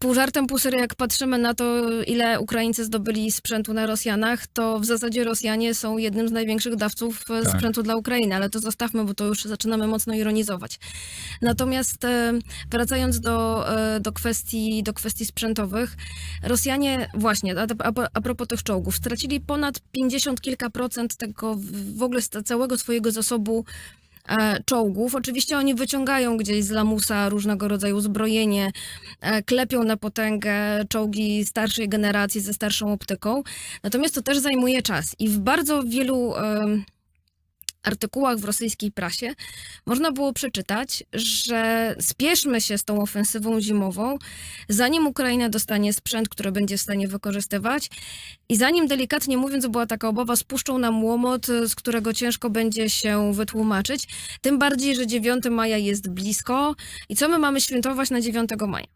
Pół żartem, pół serio, jak patrzymy na to, ile Ukraińcy zdobyli sprzętu na Rosjanach, to w zasadzie Rosjanie są jednym z największych dawców e, Tak. sprzętu dla Ukrainy, ale to zostawmy, bo to już zaczynamy mocno ironizować. Natomiast e, wracając do, e, do, kwestii, do kwestii sprzętowych, Rosjanie właśnie, a, a, a propos tych czołgów, stracili ponad 50 kilka procent tego w- ogóle całego swojego zasobu czołgów. Oczywiście oni wyciągają gdzieś z lamusa różnego rodzaju uzbrojenie, e, klepią na potęgę czołgi starszej generacji ze starszą optyką. Natomiast to też zajmuje czas i w bardzo wielu artykułach w rosyjskiej prasie można było przeczytać, że spieszmy się z tą ofensywą zimową, zanim Ukraina dostanie sprzęt, który będzie w stanie wykorzystywać i zanim delikatnie mówiąc była taka obawa, spuszczą nam łomot, z którego ciężko będzie się wytłumaczyć. Tym bardziej, że 9 maja jest blisko i co my mamy świętować na 9 maja?